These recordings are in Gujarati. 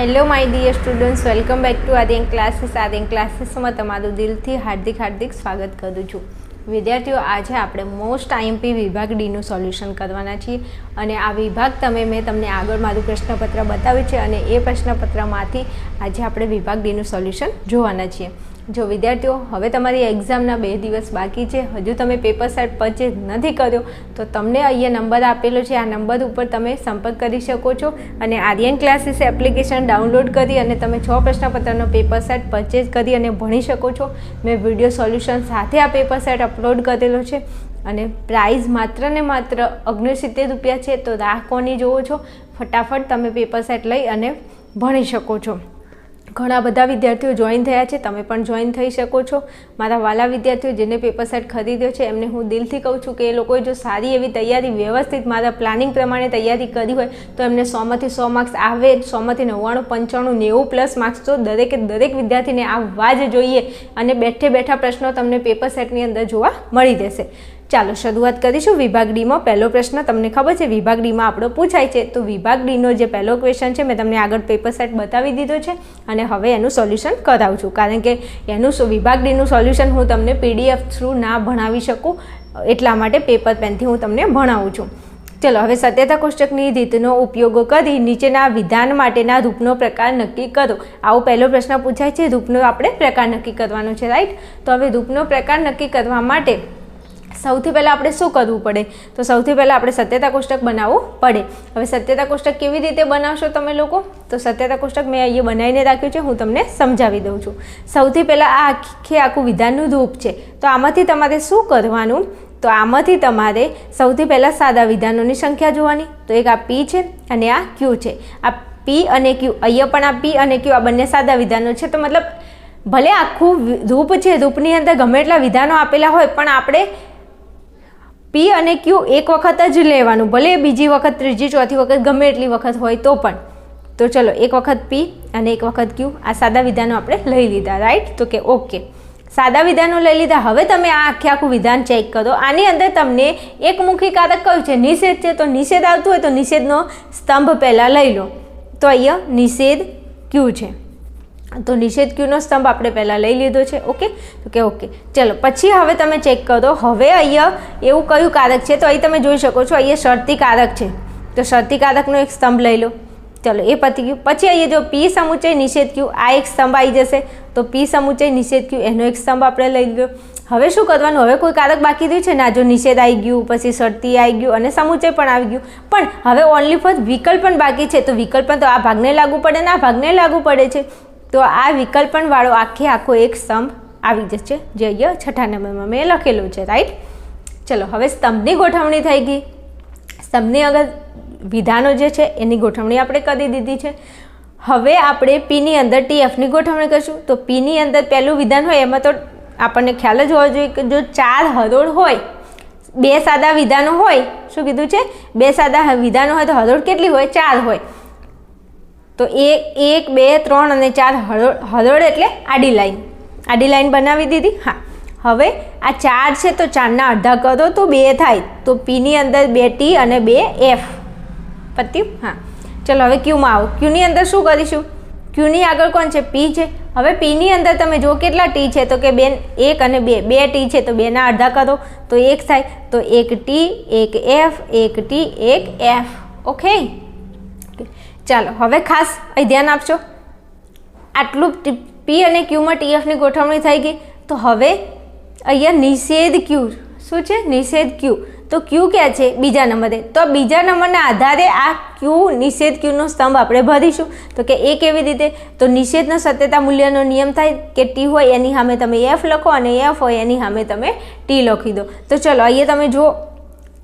Hello my dear students welcome back to Aryan classes Aryan ક્લાસીસમાં તમારું દિલથી હાર્દિક હાર્દિક સ્વાગત કરું છું. વિદ્યાર્થીઓ, આજે આપણે મોસ્ટ આઈએમપી વિભાગ ડીનું સોલ્યુશન કરવાના છીએ અને આ વિભાગ તમે, મેં તમને આગળ મારું પ્રશ્નપત્ર બતાવ્યું છે અને એ પ્રશ્નપત્રમાંથી આજે આપણે વિભાગ ડીનું સોલ્યુશન જોવાના છીએ. જો વિદ્યાર્થીઓ, હવે તમારી એક્ઝામના બે દિવસ બાકી છે, હજુ તમે પેપર સેટ પરચેઝ નથી કર્યો, તો તમને અહીંયા નંબર આપેલો છે. આ નંબર ઉપર તમે સંપર્ક કરી શકો છો અને આર્યન ક્લાસીસ એપ્લિકેશન ડાઉનલોડ કરી અને તમે છ પ્રશ્નપત્રનો પેપર સેટ પરચેઝ કરી અને ભણી શકો છો. મેં વીડિયો સોલ્યુશન સાથે આ પેપર સેટ અપલોડ કરેલો છે અને પ્રાઇઝ માત્ર ને માત્ર ઓગણસિત્તેર રૂપિયા છે. તો રાહ કોની જોવો છો? ફટાફટ તમે પેપર સેટ લઈ અને ભણી શકો છો. ઘણા બધા વિદ્યાર્થીઓ જોઈન થયા છે. તમે પણ જોઈન થઈ શકો છો. મારા વાલા વિદ્યાર્થીઓ જેને પેપર સેટ ખરીદ્યો છે, એમને હું દિલથી કહું છું કે એ લોકોએ જો સારી એવી તૈયારી, વ્યવસ્થિત મારા પ્લાનિંગ પ્રમાણે તૈયારી કરી હોય, તો એમને સોમાંથી સો માર્ક્સ આવે સોમાંથી નવ્વાણું, પંચાણું, નેવું પ્લસ માર્ક્સ તો દરેકે દરેક વિદ્યાર્થીને આવવા જ જોઈએ. અને બેઠે બેઠા પ્રશ્નો તમને પેપર સેટની અંદર જોવા મળી રહેશે ચાલો શરૂઆત કરીશું વિભાગ ડીમાં. પહેલો પ્રશ્ન, તમને ખબર છે, વિભાગ ડીમાં આપણો પૂછાય છે. તો વિભાગ ડીનો જે પહેલો ક્વેશ્ચન છે, મેં તમને આગળ પેપર સેટ બતાવી દીધો છે અને હવે એનું સોલ્યુશન કરાવું છું. કારણ કે એનું વિભાગ ડીનું સોલ્યુશન હું તમને પીડીએફ થ્રુ ના ભણાવી શકું, એટલા માટે પેપર પેનથી હું તમને ભણાવું છું. ચલો, હવે સત્યતા કોષ્ટકની રીતનો ઉપયોગ કરી નીચેના વિધાન માટેના રૂપનો પ્રકાર નક્કી કરો. આવો પહેલો પ્રશ્ન પૂછાય છે, રૂપનો આપણે પ્રકાર નક્કી કરવાનો છે રાઈટ તો હવે રૂપનો પ્રકાર નક્કી કરવા માટે સૌથી પહેલાં આપણે શું કરવું પડે? તો સૌથી પહેલાં આપણે સત્યતા કોષ્ટક બનાવવું પડે. હવે સત્યતા કોષ્ટક કેવી રીતે બનાવશો તમે લોકો? તો સત્યતા કોષ્ટક મેં અહીંયા બનાવીને રાખ્યું છે, હું તમને સમજાવી દઉં છું. સૌથી પહેલાં આ આખે આખું વિધાનનું રૂપ છે. તો આમાંથી તમારે શું કરવાનું? તો આમાંથી તમારે સૌથી પહેલાં સાદા વિધાનોની સંખ્યા જોવાની. તો એક આ પી છે અને આ ક્યુ છે. આ પી અને ક્યુ અહીંયા પણ આ પી અને ક્યુ આ બંને સાદા વિધાનો છે. તો મતલબ ભલે આખું રૂપ છે, રૂપની અંદર ગમે એટલા વિધાનો આપેલા હોય, પણ આપણે પી અને ક્યુ એક વખત જ લેવાનું, ભલે બીજી વખત, ત્રીજી, ચોથી વખત, ગમે એટલી વખત હોય તો પણ. તો ચલો, એક વખત પી અને એક વખત ક્યુ આ સાદા વિધાનો આપણે લઈ લીધા રાઈટ તો કે ઓકે સાદા વિધાનો લઈ લીધા. હવે તમે આ આખે આખું વિધાન ચેક કરો. આની અંદર તમને એકમુખી કારક કયું છે? નિષેધ છે. તો નિષેધ આવતું હોય તો નિષેધનો સ્તંભ પહેલાં લઈ લો. તો અહીંયા નિષેધ ક્યુ છે. તો નિષેધ ક્યુનો સ્તંભ આપણે પહેલાં લઈ લીધો છે, ઓકે? તો કે ઓકે. ચલો, પછી હવે તમે ચેક કરો. હવે અહીંયા એવું કયું કારક છે? તો અહીં તમે જોઈ શકો છો, અહીંયા શરતી કારક છે. તો શરતી કારકનો એક સ્તંભ લઈ લો. ચલો, એ પતી ગયું. પછી અહીંયા જો પી સમુચય નિષેધ ક્યુ, આ એક સ્તંભ આવી જશે. તો પી સમુચય નિષેધ ક્યુ, એનો એક સ્તંભ આપણે લઈ લીધો હવે શું કરવાનું? હવે કોઈ કારક બાકી રહ્યું છે ના? જો નિષેધ આવી ગયું, પછી શરતી આવી ગયું અને સમુચય પણ આવી ગયું. પણ હવે ઓનલી ફોર વિકલ્પ પણ બાકી છે. તો વિકલ્પ તો આ ભાગને લાગુ પડે ને આ ભાગને લાગુ પડે છે. તો આ વિકલ્પનવાળો આખે આખો એક સ્તંભ આવી જશે, જે અહીંયા છઠ્ઠા નંબરમાં મેં લખેલું છે રાઈટ ચલો, હવે સ્તંભની ગોઠવણી થઈ ગઈ. સ્તંભની અગર વિધાનો જે છે, એની ગોઠવણી આપણે કરી દીધી છે. હવે આપણે પીની અંદર ટીએફની ગોઠવણી કરીશું. તો પીની અંદર પહેલું વિધાન હોય, એમાં તો આપણને ખ્યાલ જ હોવો જોઈએ કે જો ચાર હરોળ હોય, બે સાદા વિધાનો હોય, શું કીધું છે? બે સાદા વિધાનો હોય તો હરોળ કેટલી હોય? ચાર હોય. તો એક એક, બે, ત્રણ અને ચાર હરોળ હરોળ એટલે આડી લાઈન. આડી લાઈન બનાવી દીધી. હા. હવે આ ચાર છે તો ચારના અડધા કરો તો બે થાય. તો પીની અંદર બે ટી અને બે એફ પત્યું? હા. ચલો હવે ક્યુમાં આવો. ક્યુની અંદર શું કરીશું? ક્યુની આગળ કોણ છે? પી છે. હવે પીની અંદર તમે જો કેટલા ટી છે તો કે બેન એક અને બે. બે ટી છે તો બેના અડધા કરો. તો એક થાય. તો એક ટી એક એફ એક ટી એક એફ ઓકે ચાલો, હવે ખાસ અહીં ધ્યાન આપશો આટલું પી અને ક્યુમાં ટીએફની ગોઠવણી થઈ ગઈ. તો હવે અહીંયા નિષેધ ક્યુ, શું છે? નિષેધ ક્યુ. તો ક્યુ ક્યાં છે? બીજા નંબરે. તો બીજા નંબરના આધારે આ ક્યુ, નિષેધ ક્યુનો સ્તંભ આપણે ભરીશું. તો કે એ કેવી રીતે? તો નિષેધનો સત્યતા મૂલ્યનો નિયમ થાય કે ટી હોય એની સામે તમે એફ લખો અને એફ હોય એની સામે તમે ટી લખી દો. તો ચલો, અહીંયા તમે જુઓ.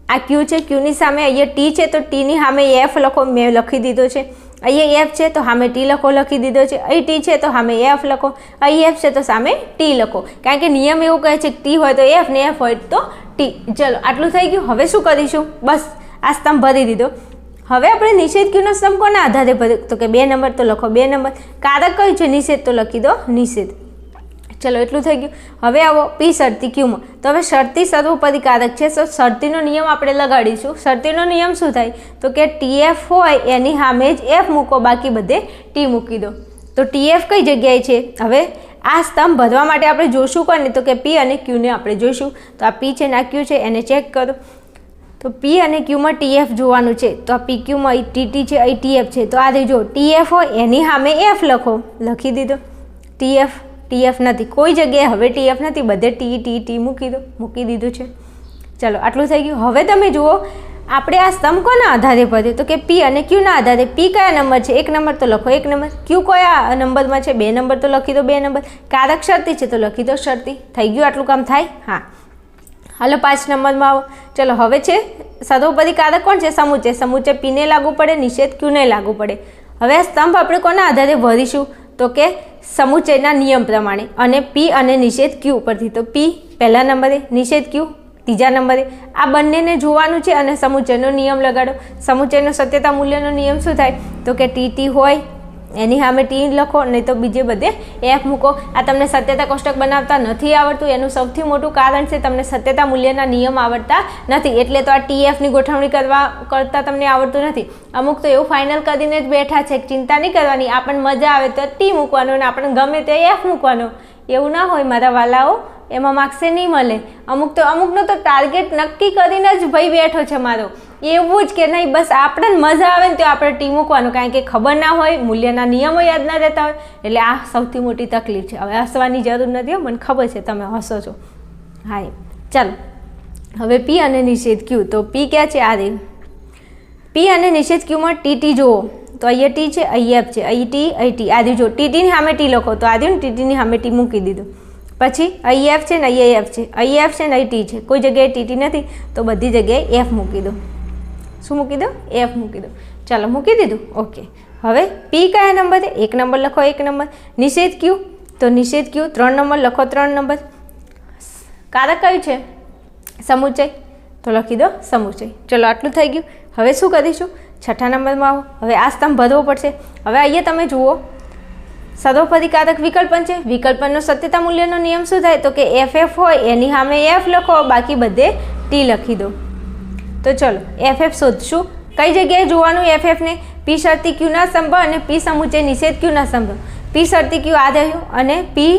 આ ક્યુ છે ક્યુની સામે અહીંયા ટી છે, તો ટીની સામે એફ લખો, મેં લખી દીધો છે. અહીંયા એફ છે, તો સામે ટી લખો, લખી દીધો છે. અહીં ટી છે, તો સામે એફ લખો. અહીં એફ છે, તો સામે ટી લખો. કારણ કે નિયમ એવું કહે છે કે ટી હોય તો એફ ને એફ હોય તો ટી ચલો, આટલું થઈ ગયું. હવે શું કરીશું? બસ, આ સ્તંભ ભરી દીધો. હવે આપણે નિષેધ ક્યુનો સ્તંભ કોના આધારે ભરી તો કે બે નંબર તો લખો, બે નંબર. કારક કયું છે? નિષેધ તો લખી દો, નિષેધ. ચલો, એટલું થઈ ગયું. હવે આવો, પી શરતી ક્યુમાં તો હવે શરતી સર્વોપદીકારક છે તો શરતીનો નિયમ આપણે લગાડીશું. શરતીનો નિયમ શું થાય? તો કે ટીએફ હોય, એની સામે જ એફ મૂકો, બાકી બધે ટી મૂકી દો. તો ટીએફ કઈ જગ્યાએ છે? હવે આ સ્તંભ ભરવા માટે આપણે જોશું કોને? તો કે પી અને ક્યુને આપણે જોઈશું. તો આ પી છે ને આ ક્યુ છે, એને ચેક કરો. તો પી અને ક્યુમાં ટીએફ જોવાનું છે. તો આ પી ક્યુમાં ટીટી છે અહીં ટીએફ છે. તો આ જો ટીએફ હોય, એની સામે એફ લખો. લખી દીધો. ટીએફ ટીએફ નથી. કોઈ જગ્યાએ હવે ટીએફ નથી, બધે ટી ટી ટી મૂકી દો, મૂકી દીધું છે. ચલો, આટલું થઈ ગયું. હવે તમે જુઓ, આપણે આ સ્તંભ કોના આધારે ભર્યો? તો કે પી અને ક્યુના આધારે. પી કયા નંબર છે? એક નંબર તો લખો, એક નંબર. ક્યુ કયા નંબરમાં છે? બે નંબર તો લખી દો, બે નંબર. કારક શરતી છે તો લખી દો શરતી. થઈ ગયું આટલું કામ થાય? હા. હાલો, પાંચ નંબરમાં આવો. ચલો, હવે છે સર્વોપરી કારક કોણ છે? સમૂચે સમૂચે પીને લાગુ પડે, નિષેધ ક્યુને લાગુ પડે? હવે આ સ્તંભ આપણે કોના આધારે ભરીશું? તો કે સમુચયના નિયમ પ્રમાણે અને પી અને નિષેધ ક્યુ ઉપરથી. તો પી પહેલા નંબરે, નિષેધ ક્યુ ત્રીજા નંબરે. આ બંનેને જોવાનું છે અને સમુચયનો નિયમ લગાડો. સમુચયનો સત્યતા મૂલ્યનો નિયમ શું થાય? તો કે ટી ટી હોય એની સામે ટી લખો, નહીં તો બીજે બધે એફ મૂકો. આ તમને સત્યતા કોષ્ટક બનાવતા નથી આવડતું. એનું સૌથી મોટું કારણ છે તમને સત્યતા મૂલ્યના નિયમ આવડતા નથી. એટલે તો આ ટીએફની ગોઠવણી કરવા કરતાં તમને આવડતું નથી. અમુક તો એવું ફાઇનલ કરીને જ બેઠા છે ચિંતા નહીં કરવાની. આપણને મજા આવે તો ટી મૂકવાનો અને આપણને ગમે તે એફ મૂકવાનો. એવું ના હોય, મારા વાલાઓ. એમાં માર્ક્સે નહીં મળે. અમુક તો અમુકનો તો ટાર્ગેટ નક્કી કરીને જ ભાઈ બેઠો છે મારો. એવું જ કે નહીં, બસ આપણને મજા આવે ને તો આપણે ટી મૂકવાનું. કારણ કે ખબર ના હોય, મૂલ્યના નિયમો યાદ ના રહેતા હોય. એટલે આ સૌથી મોટી તકલીફ છે. હવે હસવાની જરૂર નથી મને ખબર છે તમે હસો છો. હા ચાલો. હવે પી અને નિષેધ ક્યુ. તો પી ક્યાં છે? આ રહ્યું પી અને નિષેધ ક્યુમાં ટી ટી જુઓ. તો અહીંયા ટી છે, અહીંયા છે. અહીં ટી અહીં ટી. આદિ જો ટીટીની સામે ટી લખો, તો આદિ ને ટીટીની સામે ટી મૂકી દીધું. પછી અહીં એફ છે ને અહીં એફ છે. અહીં એફ છે ને અહીં ટી છે. કોઈ જગ્યાએ ટીટી નથી, તો બધી જગ્યાએ એફ મૂકી દો. શું મૂકી દો? એફ મૂકી દો. ચાલો, મૂકી દીધું. ઓકે. હવે પી કયા નંબર છે? એક નંબર લખો, એક નંબર. નિષેધ ક્યુ? તો નિષેધ ક્યુ? ત્રણ નંબર લખો, ત્રણ નંબર. કારક કયું છે? સમુચય તો લખી દો સમુચય ચલો, આટલું થઈ ગયું. હવે શું કરીશું? છઠ્ઠા નંબરમાં આવો. હવે આ સ્તંભ ભરવો પડશે. હવે અહીંયા તમે જુઓ. સદોપદીકારક વિકલ્પન છે. વિકલ્પનનો સત્યતા મૂલ્યનો નિયમ શું થાય તો કે એફ એફ હોય, એની સામે એફ લખો, બાકી બધે ટી લખી દો. તો ચલો એફ એફ શોધશું. કઈ જગ્યાએ જોવાનું એફ એફને પી શરતી ક્યુના સ્તંભ અને પી સમુચય નિષેધ ક્યુના સ્તંભ. પી શરતી ક્યુ આ રહ્યું અને પી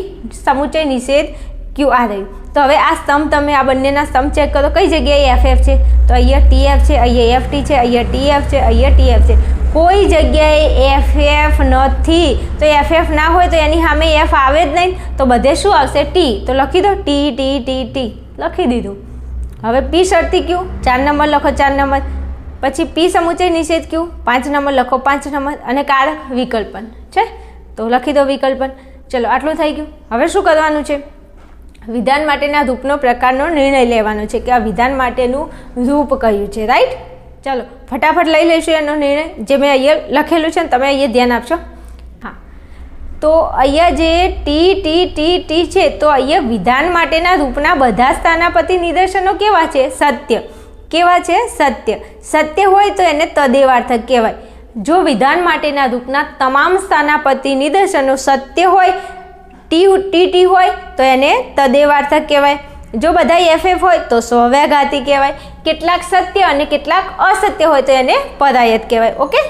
સમુચય નિષેધ ક્યુ આ રહ્યું તો હવે આ સ્તંભ તમે આ બંનેના સ્તંભ ચેક કરો. કઈ જગ્યાએ એફ એફ છે? તો અહીંયા ટી એફ છે, અહીંયા એફ ટી છે, અહીંયા ટી એફ છે, અહીંયા ટી એફ છે. કોઈ જગ્યાએ એફ એફ નથી. તો એફ એફ ના હોય તો એની સામે એફ આવે જ નહીં. તો બધે શું આવશે? ટી તો લખી દો ટી ટી ટી ટી લખી દીધું. હવે પી શરતી ક્યુ? ચાર નંબર લખો ચાર નંબર. પછી પી સમુચય નિષેધ ક્યુ? પાંચ નંબર લખો પાંચ નંબર. અને કારક વિકલ્પન. છે? તો લખી દો વિકલ્પન. ચલો, આટલું થઈ ગયું. હવે શું કરવાનું છે? વિધાન માટેના રૂપનો પ્રકારનો નિર્ણય લેવાનો છે કે આ વિધાન માટેનું રૂપ કયું છે? રાઈટ ચાલો, ફટાફટ લઈ લઈશું એનો નિર્ણય. જે મેં અહીંયા લખેલું છે ને, તમે અહીંયા ધ્યાન આપશો. હા. તો અહીંયા જે ટી ટી ટી ટી છે, તો અહીંયા વિધાન માટેના રૂપના બધા સ્થાનાપતિ નિદર્શનો કેવા છે? સત્ય. કેવા છે? સત્ય. સત્ય હોય તો એને તદેવાર્થક કહેવાય. જો વિધાન માટેના રૂપના તમામ સ્થાનાપતિ નિદર્શનો સત્ય હોય ટી ટી ટી હોય, તો એને તદેવાર્થક કહેવાય. જો બધા એફ એફ હોય તો સ્વવ્યાઘાતી કહેવાય, કેટલાક સત્ય અને કેટલાક અસત્ય હોય તો એને પદાયત કહેવાય, ઓકે?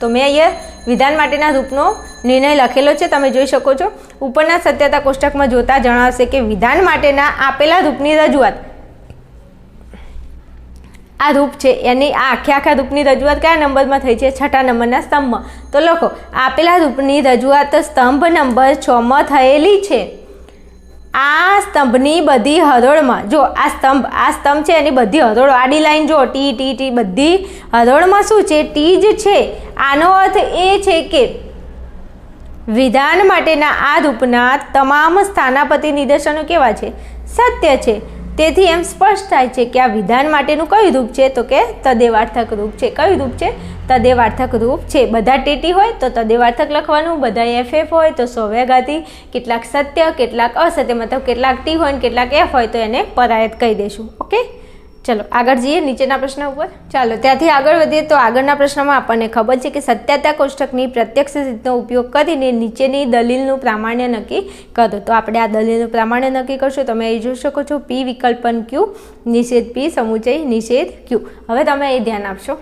તો મેં અહીંયા વિધાન માટેના રૂપનો નિર્ણય લખેલો છે, તમે જોઈ શકો છો. ઉપરના સત્યતા કોષ્ટકમાં જોતા જણાવશે કે વિધાન માટેના આપેલા રૂપની રજૂઆત. આ રૂપ છે, એની આ આખે આખા રૂપની રજૂઆત કયા નંબરમાં થઈ છે? છઠ્ઠા નંબરના સ્તંભમાં. તો લખો, આપેલા રૂપની રજૂઆત સ્તંભ નંબર છમાં થયેલી છે. આ સ્તંભની બધી હરોળમાં, જો આ સ્તંભ આ સ્તંભ છે એની બધી હરોળ. આડી લાઈન જો, ટી ટી ટી, બધી હરોળમાં શું છે? ટી જ છે. આનો અર્થ એ છે કે વિધાન માટેના આ રૂપના તમામ સ્થાનાપતિ નિદર્શનો કેવા છે? સત્ય છે. તેથી એમ સ્પષ્ટ થાય છે કે આ વિધાન માટેનું કયું રૂપ છે? તો કે તદેવાર્થક રૂપ છે. કયું રૂપ છે? તદેવાર્થક રૂપ છે. બધા ટેટી હોય તો તદેવાર્થક લખવાનું, બધા એફ એફ હોય તો સોવ્યાઘાતી, કેટલાક સત્ય, કેટલાક અસત્ય, મતલબ કેટલાક ટી હોય ને કેટલાક એફ હોય તો એને પરાયત કહી દઈશું ઓકે? ચલો, આગળ જઈએ નીચેના પ્રશ્ન ઉપર? ચાલો, ત્યાંથી આગળ વધીએ તો આગળના પ્રશ્નમાં આપણને ખબર છે કે સત્યાતા કોષ્ટકની પ્રત્યક્ષ રીતનો ઉપયોગ કરીને નીચેની દલીલનું પ્રામાણ્ય નક્કી કરો. તો આપણે આ દલીલનું પ્રામાણ્ય નક્કી કરશું. તમે એ જોઈ શકો છો પી વિકલ્પન ક્યુ નિષેધ પી સમુચય નિષેધ ક્યુ હવે તમે એ ધ્યાન આપશો.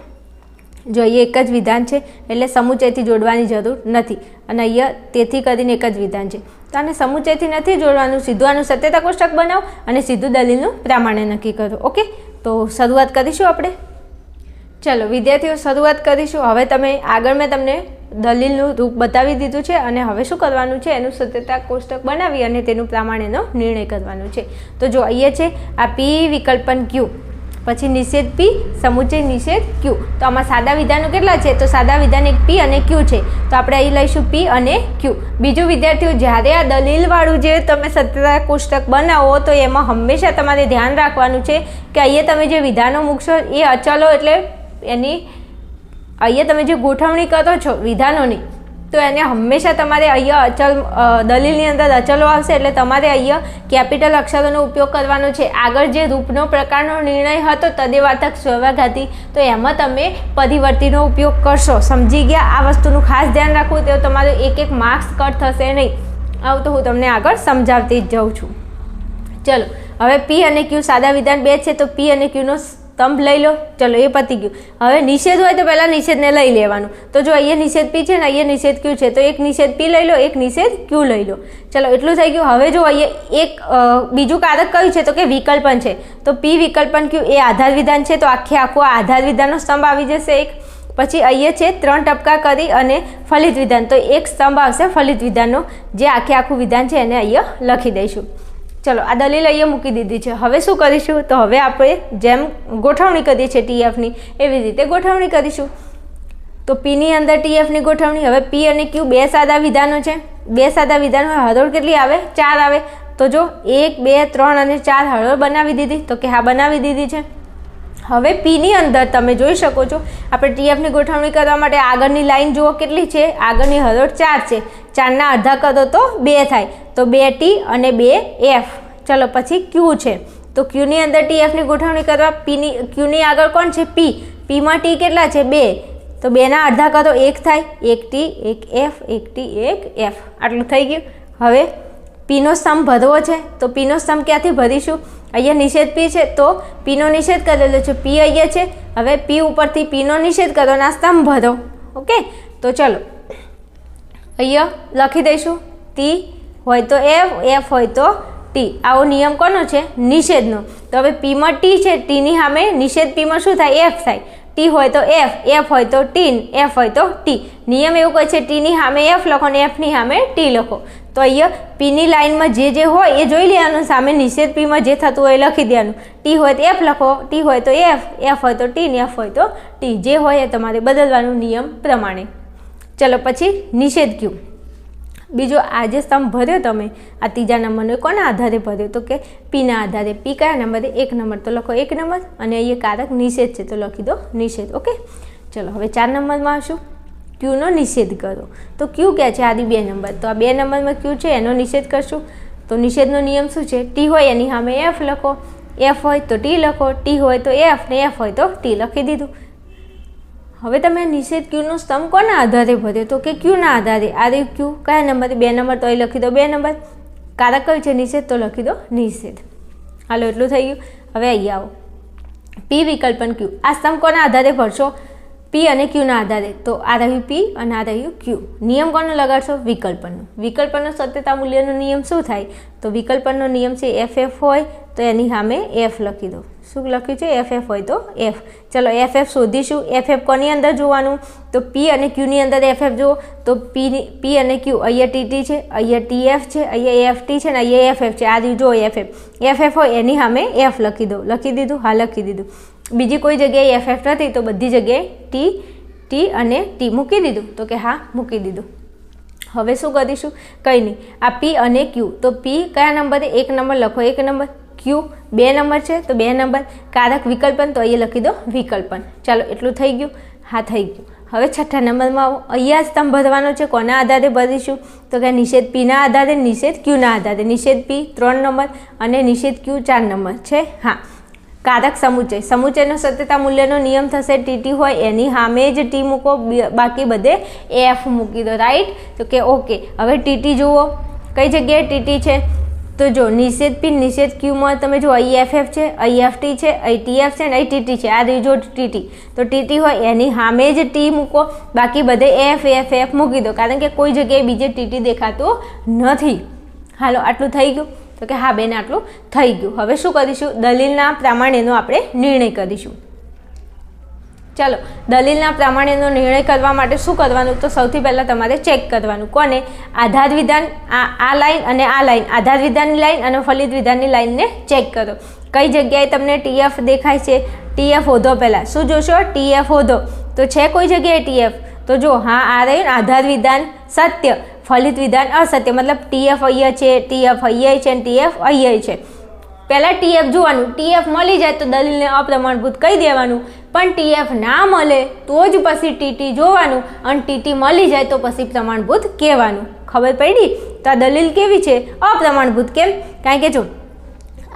જો અહીંયા એક જ વિધાન છે, એટલે સમુચયથી જોડવાની જરૂર નથી. અને અહીંયા તેથી કરીને એક જ વિધાન છે. તો આને સમુચયથી નથી જોડવાનું, સીધું આનું સત્યતા કોષ્ટક બનાવો અને સીધું દલીલનું પ્રામાણ્ય નક્કી કરો. ઓકે? તો શરૂઆત કરીશું આપણે? ચલો, વિદ્યાર્થીઓ, શરૂઆત કરીશું. હવે તમે, આગળ મેં તમને દલીલનું રૂપ બતાવી દીધું છે અને હવે શું કરવાનું છે? એનું સત્યતા કોષ્ટક બનાવી અને તેનું પ્રમાણેનો નિર્ણય કરવાનો છે. તો જો અહીંયા છે, આ પી વિકલ્પન ક્યુ પછી નિષેધ પી સમુચય નિષેધ ક્યુ તો આમાં સાદા વિધાનો કેટલા છે? તો સાદા વિધાન એક પી અને ક્યુ છે. તો આપણે અહીં લઈશું પી અને ક્યુ બીજું વિદ્યાર્થીઓ, જ્યારે આ દલીલવાળું જે તમે સત્યતા કોષ્ટક બનાવો, તો એમાં હંમેશા તમારે ધ્યાન રાખવાનું છે કે અહીંયા તમે જે વિધાનો મૂકશો, એ અચલો એટલે એની અહીંયા તમે જે ગોઠવણી કરો છો વિધાનોની તો એને હંમેશા તમારે અહીંયા અચલ દલીલની અંદર અચલો આવશે એટલે તમારે અહીંયા કેપિટલ અક્ષરોનો ઉપયોગ કરવાનો છે. આગળ જે રૂપનો પ્રકારનો નિર્ણય હતો તદેવાતક સ્વભાઘાતી તો એમાં તમે પરિવર્તિનો ઉપયોગ કરશો. સમજી ગયા? આ વસ્તુનું ખાસ ધ્યાન રાખવું, તો તમારું એક એક માર્ક્સ કટ થશે નહીં. આવું તો હું તમને આગળ સમજાવતી જ જાઉં છું. ચલો, હવે પી અને ક્યુ સાદા વિધાન બે છે, તો પી અને ક્યુનો સ્તંભ લઈ લો. ચલો, એ પતી ગયું. હવે નિષેધ હોય તો પહેલાં નિષેધને લઈ લેવાનું. તો જો અહીંયા નિષેધ પી છે ને અહીંયા નિષેધ ક્યુ છે, તો એક નિષેધ પી લઈ લો, એક નિષેધ ક્યુ લઈ લો. ચલો, એટલું થઈ ગયું. હવે જો અહીંયા એક બીજું કારક કયું છે, તો કે વિકલ્પન છે. તો પી વિકલ્પન ક્યુ, એ આધાર વિધાન છે, તો આખે આખો આધાર વિધાનનો સ્તંભ આવી જશે એક. પછી અહીંયા છે ત્રણ ટપકા કરી અને ફલિત વિધાન. તો એક સ્તંભ આવશે ફલિત વિધાનનો. જે આખે આખું વિધાન છે, એને અહીંયા લખી દઈશું. ચલો, આ દલીલ અહીંયા મૂકી દીધી છે. હવે શું કરીશું? તો હવે આપણે જેમ ગોઠવણી કરીએ છીએ ટીએફની એવી રીતે ગોઠવણી કરીશું. તો પીની અંદર ટીએફની ગોઠવણી, હવે પી અને ક્યુ બે સાદા વિધાનો છે. બે સાદા વિધાનો હરોળ કેટલી આવે? ચાર આવે. તો જો એક, બે, ત્રણ અને ચાર હરોળ બનાવી દીધી, તો કે હા, બનાવી દીધી છે. હવે પીની અંદર તમે જોઈ શકો છો, આપણે ટીએફની ગોઠવણી કરવા માટે આગળની લાઈન જુઓ કેટલી છે? આગળની હરોળ ચાર છે. ચારના અડધા કરો તો બે થાય. તો બે ટી અને બે એફ ચલો પછી ક્યુ છે. તો ક્યુની અંદર ટી એફની ગોઠવણી કરવા પીની ક્યુની આગળ કોણ છે? પી પીમાં ટી કેટલા છે? બે. તો બેના અડધા કરો એક થાય. એક ટી એક એફ એક ટી એક એફ આટલું થઈ ગયું. હવે પીનો સ્તંભ ભરવો છે. તો પીનો સ્તંભ ક્યાંથી ભરીશું? અહીંયા નિષેધ પી છે. તો પીનો નિષેધ કરેલો છે. પી અહીંયા છે. હવે પી ઉપરથી પીનો નિષેધ કરો અને સ્તંભ ભરો. ઓકે? તો ચલો. અહીંયા લખી દઈશું. ટી હોય તો એફ એફ હોય તો ટી આવો નિયમ કોનો છે? નિષેધનો. તો હવે પીમાં ટી છે ટીની સામે નિષેધ પીમાં શું થાય? એફ થાય. ટી હોય તો એફ એફ હોય તો ટીન એફ હોય તો ટી નિયમ એવું કહે છે ટીની સામે એફ લખો અને એફની સામે ટી લખો. તો અહીંયા પીની લાઇનમાં જે જે હોય એ જોઈ લેવાનું, સામે નિષેધ પીમાં જે થતું હોય લખી દેવાનું. ટી હોય તો એફ લખો ટી હોય તો એફ એફ હોય તો ટી ને એફ હોય તો ટી જે હોય એ તમારે બદલવાનું નિયમ પ્રમાણે. ચલો પછી નિષેધ ક્યુ બીજો આ જે સ્તંભ ભર્યો તમે, આ ત્રીજા નંબરને કોના આધારે ભર્યો? તો કે પીના આધારે. પી કયા નંબરે? એક નંબર. તો લખો એક નંબર અને અહીંયા કારક નિષેધ છે, તો લખી દો નિષેધ, ઓકે? ચલો, હવે ચાર નંબરમાં આવશું. ક્યુનો નિષેધ કરો. તો ક્યુ ક્યાં છે? આદિ બે નંબર. તો આ બે નંબરમાં ક્યુ છે? એનો નિષેધ કરશું. તો નિષેધનો નિયમ શું છે? ટી હોય એની સામે એફ લખો. એફ હોય તો ટી લખો. ટી હોય તો એફ ને એફ હોય તો ટી લખી દીધું. હવે તમે નિષેધ ક્યુનો સ્તંભ કોના આધારે ભર્યો? તો કે ક્યુના આધારે? આ રહ્યું ક્યુ. કયા નંબર બે નંબર તો અહીં લખી દો. બે નંબર. કારક કયું છે? નિષેધ. તો લખી દો. નિષેધ. હાલો, એટલું થઈ ગયું. હવે અહીં આવો. પી વિકલ્પન ક્યુ. આ સ્તંભ કોના આધારે ભરશો? પી અને ક્યુના આધારે. તો આ રહ્યું પી અને આ રહ્યું ક્યુ નિયમ કોનો લગાડશો? વિકલ્પનનો. વિકલ્પનનો સત્યતા મૂલ્યનો નિયમ શું થાય? તો વિકલ્પનનો નિયમ છે એફ એફ હોય, તો એની સામે એફ લખી દો. શું લખ્યું છે? એફ એફ હોય તો એફ ચલો એફ એફ શોધીશું. એફ એફ કોની અંદર જોવાનું? તો પી અને ક્યુની અંદર એફ એફ જુઓ. તો પી પી અને ક્યુ અહીંયા ટીટી છે, અહીંયા ટી એફ છે, અહીંયા એફ ટી છે ને અહીંયા એફ એફ છે. આ જો એફ એફ એફ એફ હોય એની સામે એફ લખી દો લખી દીધું? હા, લખી દીધું. બીજી કોઈ જગ્યાએ એફ એફ નથી તો બધી જગ્યાએ ટી ટી અને ટી મૂકી દીધું. તો કે હા, મૂકી દીધું. હવે શું કરીશું? કંઈ નહીં. આ પી અને ક્યુ તો પી કયા નંબરે? એક નંબર લખો. એક નંબર. ક્યુ બે નંબર છે, તો બે નંબર કારક વિકલ્પન, તો અહીંયા લખી દો વિકલ્પન. ચાલો, એટલું થઈ ગયું? હા, થઈ ગયું. હવે છઠ્ઠા નંબરમાં આવો. અહીંયા તમે ભરવાનો છે, કોના આધારે ભરીશું? તો કે નિષેધ પીના આધારે, નિષેધ ક્યુના આધારે. નિષેધ પી ત્રણ નંબર અને નિષેધ ક્યુ ચાર નંબર છે, હા. કારક સમુચય સમુચયનો સત્યતા મૂલ્યનો નિયમ થશે ટીટી હોય એની સામે જ ટી મૂકો બાકી બધે એફ મૂકી દો. રાઈટ તો કે ઓકે હવે ટીટી જુઓ. કઈ જગ્યાએ ટીટી છે? તો જો નિષેધ પી નિષેધ ક્યુમાં તમે જો અહીં એફ એફ છે આઈએફટી છે આઈટીએફ છે ને આઈટીટી છે. આ જો ટીટી તો ટીટી હોય એની સામે જ ટી મૂકો. બાકી બધે એફ એફ એફ મૂકી દો. કારણ કે કોઈ જગ્યાએ બીજે ટીટી દેખાતું નથી. હાલો, આટલું થઈ ગયું. તો કે હા બેન, આટલું થઈ ગયું. હવે શું કરીશું? દલીલના પ્રમાણેનો આપણે નિર્ણય કરીશું. ચાલો, દલીલના પ્રમાણેનો નિર્ણય કરવા માટે શું કરવાનું? તો સૌથી પહેલાં તમારે ચેક કરવાનું. કોને? આધાર વિધાન, આ આ લાઈન અને આ લાઈન. આધાર વિધાનની લાઈન અને ફલિત વિધાનની લાઈનને ચેક કરો. કઈ જગ્યાએ તમને ટીએફ દેખાય છે? ટીએફ હોધો પહેલાં. શું જોશો? ટીએફ હોધો. તો છે કોઈ જગ્યાએ ટીએફ તો જો, હા, આ રહ્યું. આધાર વિધાન સત્ય. ફલિત વિધાન અસત્ય. મતલબ ટીએફ અહીંયા છે ટીએફ અહીંયા છે અને ટીએફ અહીંયા છે. પહેલાં ટીએફ જોવાનું. ટીએફ મળી જાય તો દલીલને અપ્રમાણભૂત કહી દેવાનું. પણ ટીએફ ના મળે તો જ પછી ટીટી જોવાનું અને ટીટી મળી જાય તો પછી પ્રમાણભૂત કહેવાનું. ખબર પડી? તો આ દલીલ કેવી છે? અપ્રમાણભૂત કેમ? કારણ કે જો,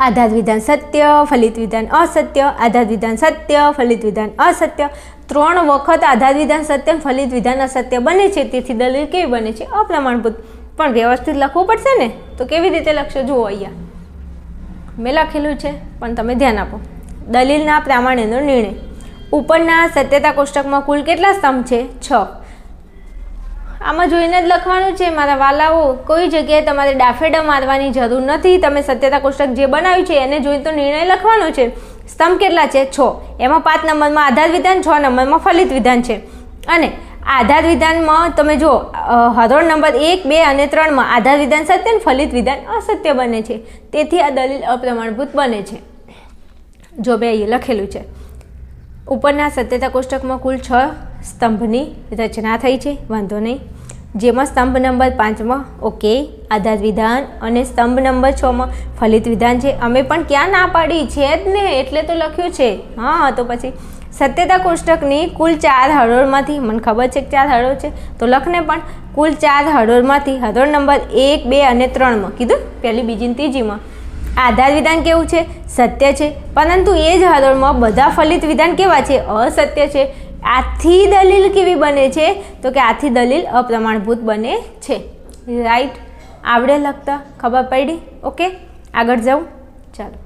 આધાર વિધાન સત્ય, ફલિત વિધાન અસત્ય, આધાર વિધાન સત્ય, ફલિત વિધાન અસત્ય, ત્રણ વખત આધાર વિધાન સત્ય, ફલિત વિધાન અસત્ય બને છે. તેથી દલીલ કેવી બને છે? અપ્રમાણભૂત. પણ વ્યવસ્થિત લખવું પડશે ને? તો કેવી રીતે લખશો? જુઓ અહીંયા. મેં લખેલું છે, પણ તમે ધ્યાન આપો. દલીલના પ્રામાણ્યનો નિર્ણય. ઉપરના સત્યતા કોષ્ટકમાં કુલ કેટલા સ્તંભ છે? છ. આમાં જોઈને જ લખવાનું છે, મારા વાલાઓ, કોઈ જગ્યાએ તમારે ડાફેડા મારવાની જરૂર નથી. તમે સત્યતા કોષ્ટક જે બનાવ્યું છે, એને જોઈને તો નિર્ણય લખવાનો છે. સ્તંભ કેટલા છે? છ. એમાં પાંચ નંબરમાં આધાર વિધાન, છ નંબરમાં ફલિત વિધાન છે. અને આધાર વિધાનમાં તમે જો હરોળ નંબર એક, બે અને ત્રણમાં આધાર વિધાન સત્ય અને ફલિત વિધાન અસત્ય બને છે. તેથી આ દલીલ અપ્રમાણભૂત બને છે. જો બે અહીં લખેલું છે. ઉપરના સત્યતા કોષ્ટકમાં કુલ છ સ્તંભની રચના થઈ છે. વાંધો નહીં. જેમાં સ્તંભ નંબર પાંચમાં ઓકે, આધાર વિધાન અને સ્તંભ નંબર છમાં ફલિત વિધાન છે. અમે પણ ક્યાં ના પાડી? છે જ ને. એટલે તો લખ્યું છે. હા, તો પછી સત્યતા કોષ્ટકની કુલ ચાર હરોળમાંથી, મને ખબર છે કે ચાર હરોળ છે, તો લખને પણ કુલ ચાર હરોળમાંથી, હરોળ નંબર એક, બે અને ત્રણમાં, કીધું? પહેલી, બીજી ત્રીજીમાં. આધાર વિધાન કેવું છે? સત્ય છે. પરંતુ એ જ હરોળમાં બધા ફલિત વિધાન કેવા છે? અસત્ય છે. આથી દલીલ કેવી બને છે? તો કે આથી દલીલ અપ્રમાણભૂત બને છે. રાઈટ આવડે લખતા ખબર પડી? ઓકે આગળ જાઉં. ચાલો.